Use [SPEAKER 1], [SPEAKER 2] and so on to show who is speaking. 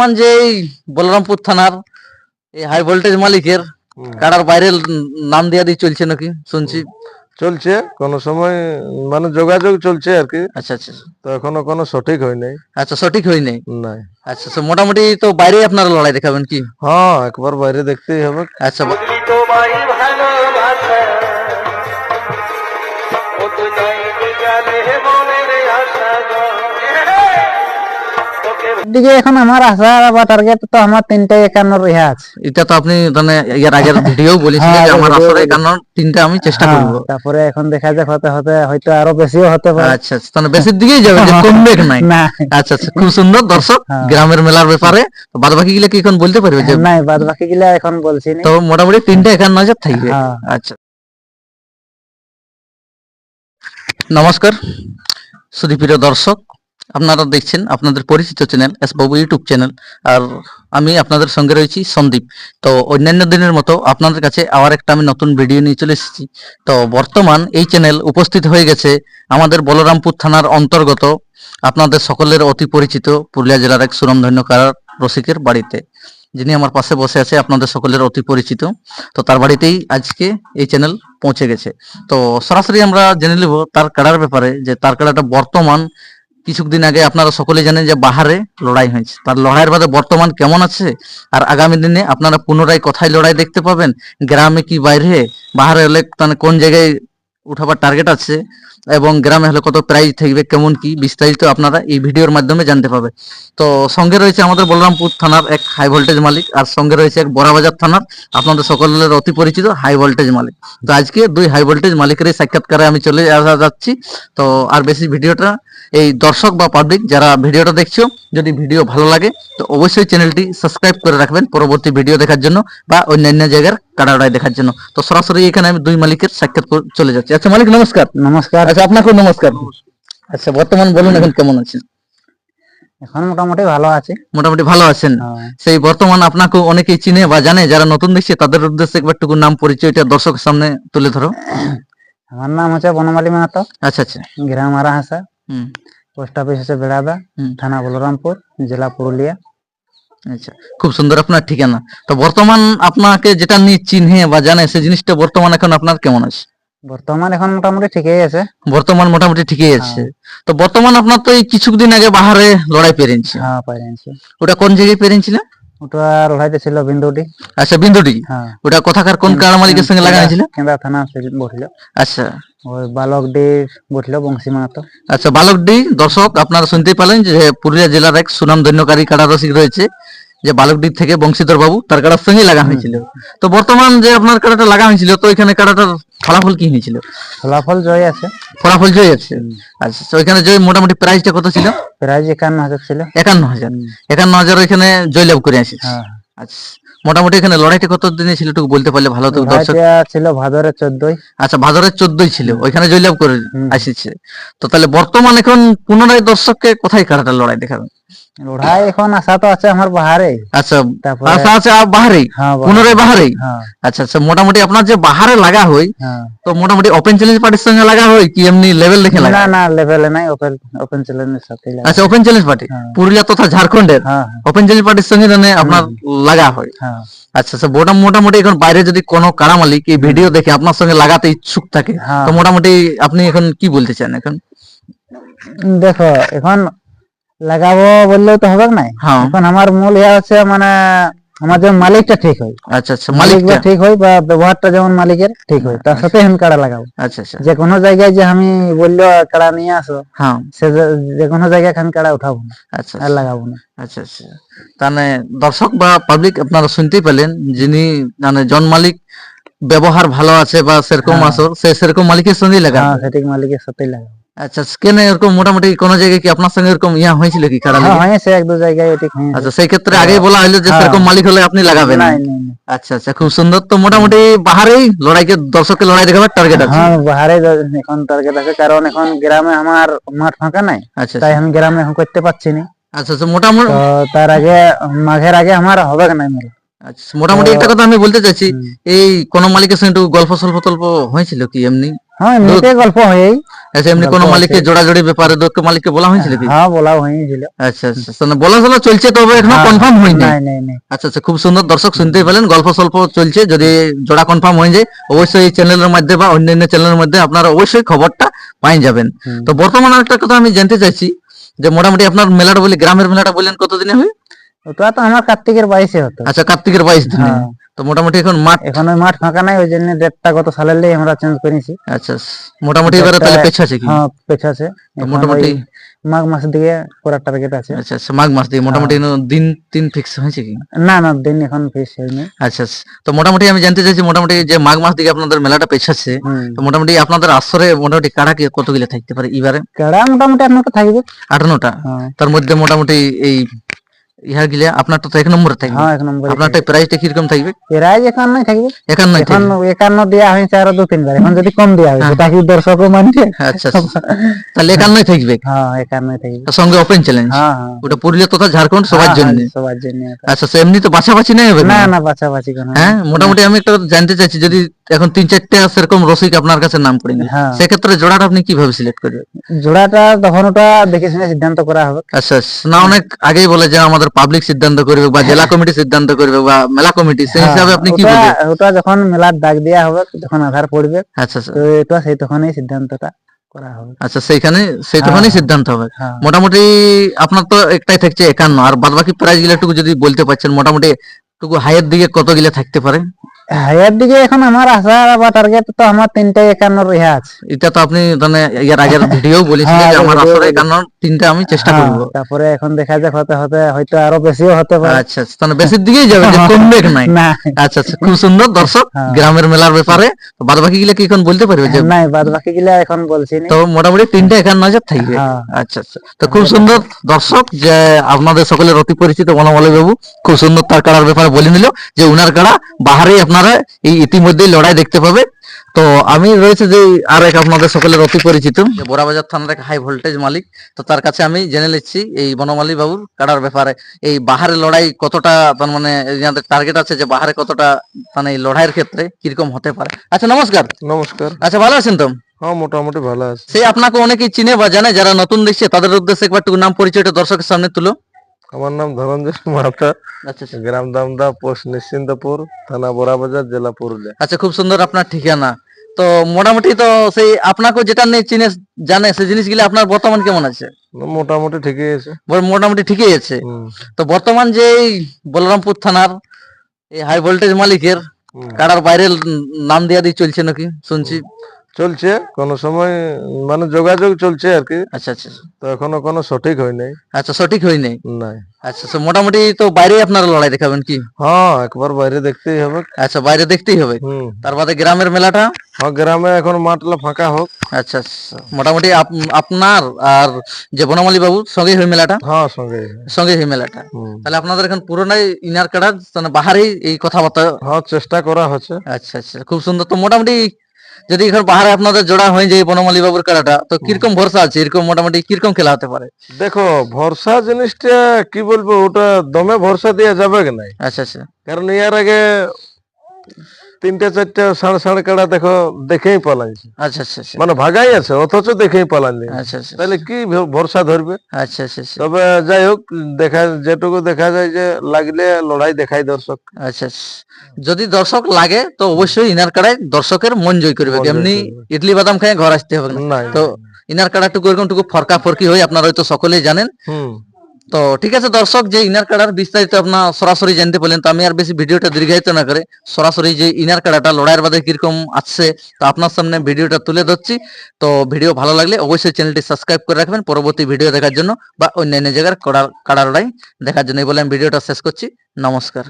[SPEAKER 1] বর্তমান যে এই বলরামপুর থানার এই হাই ভোল্টেজ মালিকের। কাড়ার বাইরে নাম দিয়া দিয়ে চলছে নাকি? শুনছি।
[SPEAKER 2] চলছে কোন সময় মানে যোগাযোগ চলছে আর কি।
[SPEAKER 1] আচ্ছা আচ্ছা।
[SPEAKER 2] তো এখনও কোনো সঠিক হয় নাই।
[SPEAKER 1] আচ্ছা সঠিক হয় নাই?
[SPEAKER 2] নাই।
[SPEAKER 1] আচ্ছা আচ্ছা মোটামুটি তো বাইরে আপনারা লড়াই দেখাবেন কি?
[SPEAKER 2] হ্যাঁ একবার বাইরে দেখতেই হবে।
[SPEAKER 1] আচ্ছা বা-
[SPEAKER 3] দিকে এখন আমার আশা বা টার্গেট তো আমার তিনটে একান্ন রেহা আছে
[SPEAKER 1] এটা তো আপনি মানে এর আগের ভিডিও বলেছিলেন যে আমার আসলে
[SPEAKER 3] বলেছি।
[SPEAKER 1] তিনটা আমি চেষ্টা করব
[SPEAKER 3] তারপরে এখন দেখা যাক হতে হতে হয়তো আরও বেশিও হতে পারে।
[SPEAKER 1] আচ্ছা আচ্ছা তাহলে বেশির দিকেই যাবে যে কমবে নাই। আচ্ছা আচ্ছা খুব সুন্দর দর্শক। গ্রামের মেলার ব্যাপারে। বাদ বাকি গুলো কি এখন বলতে পারবে যে
[SPEAKER 3] নাই বাদ বাকি গুলা এখন বলছি
[SPEAKER 1] তো মোটামুটি তিনটা একান্ন হাজার থাকবে। আচ্ছা। নমস্কার সুদীপ্রিয় দর্শক আপনারা দেখছেন, আপনাদের পরিচিত channel S Babu YouTube channel আর আমি আপনাদের সঙ্গে রয়েছি সন্দীপ। তো অন্যান্য দিনের মতো আপনাদের কাছে আবার একটা আমি নতুন ভিডিও নিয়ে চলে এসেছি। তো বর্তমান এই চ্যানেল উপস্থিত হয়ে গেছে আমাদের বলরামপুর থানার অন্তর্গত আপনাদের সকলের অতি পরিচিত পুরুলিয়া জেলার এক সুরমধন্য কারার রসিকের বাড়িতে, যিনি আমার পাশে বসে আছে, আপনাদের সকলের অতি পরিচিত। তো তার বাড়িতেই আজকে এই চ্যানেল পৌঁছে গেছে। তো সরাসরি আমরা জেনে নেব তার কাড়ার ব্যাপারে, যে তার কাড়াটা বর্তমান কিছুদিন আগে আপনারা সকলে জানেন যে বাহারে লড়াই হয়েছে। তার লড়াইয়ের বাদে বর্তমান কেমন আছে? আর আগামী দিনে আপনারা পুনরায় কোথায় লড়াই দেখতে পাবেন? গ্রামে কি বাইরে? বাহারে হলে কোন জায়গায় উঠাবার টার্গেট আছে এবং গ্রামে হলে কত প্রাইজ থাকবে, কেমন কি বিস্তারিত আপনারা এই ভিডিওর মাধ্যমে জানতে পাবে তো সঙ্গে রয়েছে আমাদের বলরামপুর থানার এক হাই ভোল্টেজ মালিক আর সঙ্গে রয়েছে এক বড়াবাজার থানার আপনাদের সকলের অতি পরিচিত হাই ভোল্টেজ মালিক। তো আজকে দুই হাই ভোল্টেজ মালিকের এই সাক্ষাৎকারে আমি চলে আসা যাচ্ছি। তো আর বেশি ভিডিওটা এই দর্শক বা পাবলিক যারা ভিডিওটা দেখছ, যদি ভিডিও ভালো লাগে, তো অবশ্যই চ্যানেলটি সাবস্ক্রাইব করে রাখবেন পরবর্তী ভিডিও দেখার জন্য বা অন্যান্য জায়গার কাটাড়াই দেখার জন্য। তো সরাসরি এখানে আমি দুই মালিকের সাক্ষাৎ করে চলে যাচ্ছি। আচ্ছা মালিক নমস্কার।
[SPEAKER 3] নমস্কার।
[SPEAKER 1] আচ্ছা আপনাকেও নমস্কার। আচ্ছা বর্তমান বলুন এখন কেমন আছেন?
[SPEAKER 3] এখন মোটামুটি ভালো আছে।
[SPEAKER 1] মোটামুটি ভালো আছেন?
[SPEAKER 3] হ্যাঁ।
[SPEAKER 1] সেই বর্তমান আপনাকে অনেকেই চিনে বা জানে যারা নতুন দেখছে তাদের উদ্দেশ্যে একবারটুকু নাম পরিচয়টা দর্শকের সামনে তুলে ধরো।
[SPEAKER 3] আমার নাম হচ্ছে বনমালী মাহাতো।
[SPEAKER 1] আচ্ছা আচ্ছা।
[SPEAKER 3] গ্রাম আরাহাসা।
[SPEAKER 1] হুম।
[SPEAKER 3] পোস্ট অফিস হচ্ছে বেড়াদা। থানা বলরামপুর জেলা পুরুলিয়া।
[SPEAKER 1] আচ্ছা খুব সুন্দর আপনার ঠিকানা। তো বর্তমান আপনাকে যেটা নিয়ে চিনহে বা জানে সেই জিনিসটা বর্তমান এখন আপনার কেমন আছে?
[SPEAKER 3] বর্তমান এখন মোটামুটি ঠিকই আছে।
[SPEAKER 1] বর্তমান মোটামুটি ঠিকই আছে। তো বর্তমান আপনার তো এই কিছুদিন আগে বাহারে লড়াই পেরেছি
[SPEAKER 3] হ্যাঁ পেরেছি
[SPEAKER 1] ওটা কোন জায়গায় পেরেছিলেন
[SPEAKER 3] ওটা লড়াইতে ছিল বিন্দুটি।
[SPEAKER 1] আচ্ছা বিন্দুটি?
[SPEAKER 3] হ্যাঁ।
[SPEAKER 1] ওটা কোথাকার কোন মালিকের সঙ্গে লাগানো ছিল?
[SPEAKER 3] কেন্দ্রা থানা বসল।
[SPEAKER 1] আচ্ছা।
[SPEAKER 3] ওই বালক ডি বসল বংশী মাহাতো।
[SPEAKER 1] আচ্ছা বালকডি দর্শক আপনারা শুনতেই পেলেন যে পুরুলিয়া জেলার এক সুনাম ধন্যকারী কাড়া রসিক রয়েছে যে বালকডি থেকে বংশীধর বাবু তার কাড়ার সঙ্গেই লাগা হয়েছিল। তো বর্তমান যে আপনার কাড়াটা লাগা হয়েছিল তো এখানে কাড়াটার ফলাফল কি হয়েছিল?
[SPEAKER 3] ফলাফল জয় আছে।
[SPEAKER 1] ফলাফল জয় আছে? আচ্ছা তো এখানে জয় মোটামুটি প্রাইসটা কত ছিল?
[SPEAKER 3] প্রাইজ একান্ন হাজার ছিল।
[SPEAKER 1] একান্ন হাজার। একান্ন হাজার এখানে জয়লাভ করে আসিস
[SPEAKER 3] হ্যাঁ
[SPEAKER 1] আচ্ছা মোটামুটি এখানে লড়াইটা কত দিনে ছিল একটু বলতে পারলে ভালো তো দর্শক?
[SPEAKER 3] ছিল ভাদরের চোদ্দই।
[SPEAKER 1] আচ্ছা ভাদরের চোদ্দই ছিল ওইখানে জয়লাভ করে। আসিছে। তো তাহলে বর্তমান এখন পুনরায় দর্শককে কোথায় কাড়াটা লড়াই দেখাবে
[SPEAKER 3] লড়াই এখন আশা তো আছে আমার বাহারে।
[SPEAKER 1] আচ্ছা আচ্ছা আচ্ছা
[SPEAKER 3] হ্যাঁ বাহারে।
[SPEAKER 1] পুনরায় বাহারেই?
[SPEAKER 3] হ্যাঁ।
[SPEAKER 1] আচ্ছা আচ্ছা মোটামুটি আপনার যে বাহারে লাগা হয়
[SPEAKER 3] হ্যাঁ।
[SPEAKER 1] তো মোটামুটি ওপেন চ্যালেঞ্জ পার্টির সঙ্গে লাগা হয় কি এমনি লেভেল দেখে লাগা?
[SPEAKER 3] না না লেভেলে নাই ওপেন ওপেন চ্যালেঞ্জের সাথে
[SPEAKER 1] আচ্ছা ওপেন চ্যালেঞ্জ পার্টি। পুরুলিয়া তথা ঝাড়খণ্ডের? ওপেন চ্যালেঞ্জ পার্টির সঙ্গে মানে আপনার লাগা হয়। আচ্ছা আচ্ছা মোটা মোটামুটি এখন বাইরে যদি কোনো কারা মালিক এই ভিডিও দেখে আপনার সঙ্গে লাগাতে ইচ্ছুক থাকে। তো মোটামুটি আপনি এখন কি বলতে চান এখন?
[SPEAKER 3] দেখো এখন লাগাবো বললেও তো হবে না
[SPEAKER 1] হ্যাঁ।
[SPEAKER 3] এখন আমার মূল ইয়া হচ্ছে মানে আমার যেমন মালিকটা ঠিক হয়।
[SPEAKER 1] আচ্ছা আচ্ছা
[SPEAKER 3] মালিক
[SPEAKER 1] মালিকটা।
[SPEAKER 3] ঠিক হয় বা ব্যবহারটা যেমন মালিকের ঠিক হয় তার সাথে আমি কাড়া লাগাবো।
[SPEAKER 1] আচ্ছা আচ্ছা।
[SPEAKER 3] যে কোনো জায়গায় যে আমি বলল কাড়া নিয়ে আসো
[SPEAKER 1] হ্যাঁ।
[SPEAKER 3] সে যে- কোনো জায়গায় আমি কাড়া উঠাবো না।
[SPEAKER 1] আচ্ছা
[SPEAKER 3] আর লাগাবো না।
[SPEAKER 1] আচ্ছা আচ্ছা। তাহলে দর্শক বা পাবলিক আপনারা শুনতেই পেলেন যিনি মানে জন মালিক ব্যবহার ভালো আছে বা সেরকম
[SPEAKER 3] হ্যাঁ।
[SPEAKER 1] আসো সে সেরকম মালিকের সঙ্গেই লাগা
[SPEAKER 3] হ্যাঁ সঠিক মালিকের সাথেই লাগাবো।
[SPEAKER 1] আচ্ছা কেন এরকম মোটামুটি কোন জায়গায় কি আপনার সঙ্গে এরকম ইয়া হয়েছিল কি খারাপ
[SPEAKER 3] হ্যাঁ এক দু জায়গায় ঠিক
[SPEAKER 1] আচ্ছা সেই ক্ষেত্রে আগেই বলা হলো যে
[SPEAKER 3] হ্যাঁ।
[SPEAKER 1] সেরকম মালিক হলে আপনি লাগাবেন।
[SPEAKER 3] নাই।
[SPEAKER 1] আচ্ছা আচ্ছা খুব সুন্দর। তো মোটামুটি বাহারেই লড়াইকে দর্শকের লড়াই দেখাবার টার্গেট আছে।
[SPEAKER 3] হ্যাঁ বাহারে এখন টার্গেট আছে কারণ এখন গ্রামে আমার মাঠ ফাঁকা নাই।
[SPEAKER 1] আচ্ছা
[SPEAKER 3] তাই আমি গ্রামে এখন করতে পারছি না।
[SPEAKER 1] আচ্ছা আচ্ছা মোটামুটি
[SPEAKER 3] তার আগে মাঘের আগে আমার হবে না মেলা
[SPEAKER 1] আচ্ছা মোটামুটি একটা কথা আমি বলতে চাইছি এই কোন মালিকের সঙ্গে একটু গল্প সল্প টল্প হয়েছিল কি এমনি?
[SPEAKER 3] হ্যাঁ এমনিতে গল্প হয়েই
[SPEAKER 1] আচ্ছা এমনি কোন মালিককে জোড়াজোড়ি ব্যাপারে দক্ষ মালিককে বলা হয়েছিল কি?
[SPEAKER 3] হ্যাঁ বলা হয়েছিল।
[SPEAKER 1] আচ্ছা আচ্ছা মানে বলা চলা চলছে তবে এখনও
[SPEAKER 3] হ্যাঁ,
[SPEAKER 1] কনফার্ম হয়নি।
[SPEAKER 3] নাই নাই
[SPEAKER 1] আচ্ছা আচ্ছা খুব সুন্দর দর্শক শুনতেই পেলেন গল্প সল্প চলছে যদি জোড়া কনফার্ম হয়ে যায় অবশ্যই এই চ্যানেলের মধ্যে বা অন্যান্য চ্যানেলের মধ্যে আপনারা অবশ্যই খবরটা পাই যাবেন। তো বর্তমানে একটা কথা আমি জানতে চাইছি যে মোটামুটি আপনার মেলাটা বলি গ্রামের মেলাটা বললেন কতদিনে হবে
[SPEAKER 3] ওটা তো আমার কার্তিকের বাইশে হতো।
[SPEAKER 1] আচ্ছা কার্তিকের বাইশ দিনে?
[SPEAKER 3] হ্যাঁ।
[SPEAKER 1] তো মোটামুটি এখন মাঠ
[SPEAKER 3] এখন ওই মাঠ ফাঁকা নাই ওই জন্য ডেটটা গত সালের লেগে আমরা চেঞ্জ করেছি।
[SPEAKER 1] আচ্ছা মোটামুটি এবারে তাহলে
[SPEAKER 3] একটা-
[SPEAKER 1] পেছা আছে কি?
[SPEAKER 3] হ্যাঁ পেছ আছে।
[SPEAKER 1] মোটামুটি
[SPEAKER 3] মাঘ মাসের দিকে করার টার্গেট আছে।
[SPEAKER 1] আচ্ছা আচ্ছা মাঘ মাস দিয়ে মোটামুটি দিন তিন ফিক্স হয়েছে কি?
[SPEAKER 3] না না দিন এখন ফিক্স হয়নি।
[SPEAKER 1] আচ্ছা আচ্ছা। তো মোটামুটি আমি জানতে চাইছি মোটামুটি যে মাঘ মাস দিকে আপনাদের মেলাটা পেছাচ্ছে তো মোটামুটি আপনাদের আসরে মোটামুটি কাড়া কি কতগুলো থাকতে পারে এবারে?
[SPEAKER 3] কেড়া মোটামুটি আপনার তো থাকবে।
[SPEAKER 1] আটান্নটা
[SPEAKER 3] হ্যাঁ।
[SPEAKER 1] তার মধ্যে মোটামুটি এই গিলে আপনারটা তো এক নম্বরে থাকবে।
[SPEAKER 3] হ্যাঁ এক নম্বর
[SPEAKER 1] আপনারটা প্রাইসটা কীরকম থাকবে?
[SPEAKER 3] নাই থাকবে।
[SPEAKER 1] একান্ন
[SPEAKER 3] এখন একান্ন দেওয়া হয়েছে আরও দু তিনবার। এখন যদি কম দেওয়া হয়েছে তাকে দর্শকও মানছে
[SPEAKER 1] আচ্ছা আচ্ছা। তাহলে একান্নই থাকবে।
[SPEAKER 3] হ্যাঁ একান্নই থাকবে।
[SPEAKER 1] সঙ্গে ওপেন চ্যালেঞ্জ
[SPEAKER 3] হ্যাঁ হ্যাঁ।
[SPEAKER 1] ওটা পুরুলিয়া তথা ঝাড়খণ্ড সবার
[SPEAKER 3] হ্যাঁ,
[SPEAKER 1] জন্য।
[SPEAKER 3] হ্যাঁ, সবার জন্য
[SPEAKER 1] আচ্ছা এমনি তো বাছাবাছি নেই হবে
[SPEAKER 3] না?
[SPEAKER 1] না
[SPEAKER 3] না বাছাবাছি কোনো
[SPEAKER 1] হ্যাঁ মোটামুটি আমি একটা জানতে চাইছি যদি এখন তিন চারটে সেরকম রসিক আপনার কাছে নাম পড়ে গেল
[SPEAKER 3] হ্যাঁ।
[SPEAKER 1] সেক্ষেত্রে জোড়াটা আপনি কীভাবে সিলেক্ট করবেন?
[SPEAKER 3] জোড়াটা তখন ওটা দেখে শুনে সিদ্ধান্ত করা হবে।
[SPEAKER 1] আচ্ছা আচ্ছা। না অনেক আগেই বলে যে আমাদের পাবলিক সিদ্ধান্ত করবে বা জেলা কমিটি সিদ্ধান্ত করবে বা মেলা কমিটি সেই
[SPEAKER 3] হ্যাঁ,
[SPEAKER 1] হিসাবে আপনি কি বলবেন
[SPEAKER 3] ওটা যখন মেলার ডাক দেয়া হবে যখন আধার পড়বে
[SPEAKER 1] আচ্ছা আচ্ছা।
[SPEAKER 3] তো এটা সেই তখনই সিদ্ধান্তটা করা হবে।
[SPEAKER 1] আচ্ছা সেইখানে সেই
[SPEAKER 3] তখনই
[SPEAKER 1] সিদ্ধান্ত হবে।
[SPEAKER 3] হ্যাঁ।
[SPEAKER 1] মোটামুটি আপনার তো একটাই থাকছে একান্ন আর বাদ বাকি প্রাইজগুলো একটু যদি বলতে পারছেন মোটামুটি টুকু হাইয়ের দিকে কত গিলা থাকতে পারে?
[SPEAKER 3] হায়ার দিকে এখন আমার আশা বা টার্গেট তো আমার তিনটে একান্ন রেহা আছে।
[SPEAKER 1] এটা তো আপনি মানে আগের ভিডিও বলেছিলেন
[SPEAKER 3] হ্যাঁ,
[SPEAKER 1] যে আমার
[SPEAKER 3] video
[SPEAKER 1] আসলে একান্ন তিনটা আমি চেষ্টা
[SPEAKER 3] হ্যাঁ,
[SPEAKER 1] করব।
[SPEAKER 3] তারপরে এখন দেখা যাক হতে হতে হয়তো আরও বেশিও হতে পারে।
[SPEAKER 1] আচ্ছা আচ্ছা, তাহলে বেশির দিকেই যাবে যে কমবে নাই? আচ্ছা আচ্ছা খুব সুন্দর দর্শক
[SPEAKER 3] হ্যাঁ।
[SPEAKER 1] গ্রামের মেলার ব্যাপারে। বাদ বাকি গুলা কি এখন বলতে পারবে যে
[SPEAKER 3] নাই বাদ বাকি গুলা এখন বলছি
[SPEAKER 1] তো মোটামুটি তিনটা একান্ন হাজার থাকবে।
[SPEAKER 3] হ্যাঁ।
[SPEAKER 1] আচ্ছা আচ্ছা তো খুব সুন্দর দর্শক যে আপনাদের সকলের অতি পরিচিত বনমালী বাবু খুব সুন্দর তার কাড়ার ব্যাপারে বলে নিল যে উনার কাড়া বাহারে আপনারা এই ইতিমধ্যে লড়াই দেখতে পাবে। তো আমি রয়েছে যে আর এক আপনাদের সকলের অতি পরিচিত। বোরাবাজার থানার এক হাই ভোল্টেজ মালিক তো তার কাছে আমি জেনে নিচ্ছি এই বনমালী বাবুর কাড়ার ব্যাপারে। এই বাহারে লড়াই কতটা তার মানে ইয়াদের টার্গেট আছে যে বাহারে কতটা মানে এই লড়াইয়ের ক্ষেত্রে কীরকম হতে পারে। আচ্ছা নমস্কার।
[SPEAKER 2] নমস্কার।
[SPEAKER 1] আচ্ছা ভালো আছেন তো?
[SPEAKER 2] হ্যাঁ মোটামুটি ভালো আছে।
[SPEAKER 1] সেই আপনাকে অনেকেই চিনে বা জানে যারা নতুন দেখছে তাদের উদ্দেশ্যে একবার টুকু নাম পরিচয়টা দর্শকের সামনে তুলো।
[SPEAKER 2] আমার নাম ধনঞ্জয় মাহাতা
[SPEAKER 1] আচ্ছা আচ্ছা।
[SPEAKER 2] গ্রাম দামদা পোস্ট নিশ্চিন্তপুর থানা বড়াবাজার জেলা পুরুলিয়া।
[SPEAKER 1] আচ্ছা খুব সুন্দর আপনার ঠিকানা। তো মোটামুটি তো সেই আপনাকে যেটা নিয়ে চিনে জানে সেই জিনিসগুলো আপনার বর্তমান কেমন আছে?
[SPEAKER 2] মোটামুটি ঠিকই আছে।
[SPEAKER 1] মোটামুটি ঠিকই আছে। তো বর্তমান যে এই বলরামপুর থানার এই হাই ভোল্টেজ মালিকের। কাড়ার বাইরে নাম দেওয়া দিয়ে চলছে নাকি? শুনছি।
[SPEAKER 2] চলছে কোন সময় মানে যোগাযোগ চলছে আর কি।
[SPEAKER 1] আচ্ছা আচ্ছা।
[SPEAKER 2] তো এখনও কোনো সঠিক হয় নাই।
[SPEAKER 1] আচ্ছা সঠিক হয় নাই?
[SPEAKER 2] নাই।
[SPEAKER 1] আচ্ছা মোটামুটি তো বাইরে আপনারা লড়াই দেখাবেন কি?
[SPEAKER 2] হ্যাঁ একবার বাইরে দেখতেই হবে।
[SPEAKER 1] আচ্ছা বাইরে দেখতেই হবে?
[SPEAKER 2] হুম।
[SPEAKER 1] তার বাদে গ্রামের মেলাটা?
[SPEAKER 2] হ্যাঁ গ্রামে এখন মাঠলা ফাঁকা হোক।
[SPEAKER 1] আচ্ছা আচ্ছা। মোটামুটি আপ- আপনার আর যে বনমালী বাবুর সঙ্গে হয় মেলাটা?
[SPEAKER 2] হ্যাঁ সঙ্গে
[SPEAKER 1] সঙ্গে হয় মেলাটা। তাহলে আপনাদের এখন পুরোটাই ইনার কাটা মানে বাহারেই এই কথাবার্তা
[SPEAKER 2] হ্যাঁ চেষ্টা করা হচ্ছে।
[SPEAKER 1] আচ্ছা আচ্ছা। খুব সুন্দর। তো মোটামুটি যদি এখন পাহাড়ে আপনাদের জোড়া হয়ে যায় বনমালী বাবুর কাটাটা তো কীরকম ভরসা আছে? এরকম মোটামুটি কীরকম খেলা হতে পারে?
[SPEAKER 2] দেখো ভরসা জিনিসটা কি বলব ওটা দমে ভরসা দেওয়া যাবে কি নাই?
[SPEAKER 1] আচ্ছা আচ্ছা।
[SPEAKER 2] কারণ ইয়ার আগে তিনটে চারটে সাড়ে সাড়ে কাড়া দেখো দেখেই পালাইছে
[SPEAKER 1] আচ্ছা আচ্ছা আচ্ছা।
[SPEAKER 2] মানে ভাগাই আছে অথচ দেখেই পালাইনি।
[SPEAKER 1] আচ্ছা আচ্ছা
[SPEAKER 2] তাহলে কি ভরসা ধরবে?
[SPEAKER 1] আচ্ছা আচ্ছা আচ্ছা।
[SPEAKER 2] তবে যাই হোক দেখা যেটুকু দেখা যায় যে লাগলে লড়াই দেখায় দর্শক।
[SPEAKER 1] আচ্ছা আচ্ছা। যদি দর্শক লাগে তো অবশ্যই ইনার কাড়ায় দর্শকের মন জয় করবে।
[SPEAKER 2] মন
[SPEAKER 1] এমনি ইডলি বাদাম খেয়ে ঘর আসতে হবে না। তো ইনার কাড়া টুকু এরকম টুকু ফরকা ফরকি হয়ে আপনারা হয়তো সকলেই জানেন। তো ঠিক আছে দর্শক, যে ইনার কাড়ার বিস্তারিত আপনার সরাসরি জানতে পারলেন, তো আমি আর বেশি ভিডিওটা দীর্ঘায়িত না করে সরাসরি যে ইনার কাড়াটা লড়াইয়ের বাদে কীরকম আসছে, তো আপনার সামনে ভিডিওটা তুলে ধরছি। তো ভিডিও ভালো লাগলে অবশ্যই চ্যানেলটি সাবস্ক্রাইব করে রাখবেন, পরবর্তী ভিডিও দেখার জন্য বা অন্যান্য জায়গার কাড়া কাড়া লড়াই দেখার জন্য এই বলে আমি ভিডিওটা শেষ করছি। নমস্কার।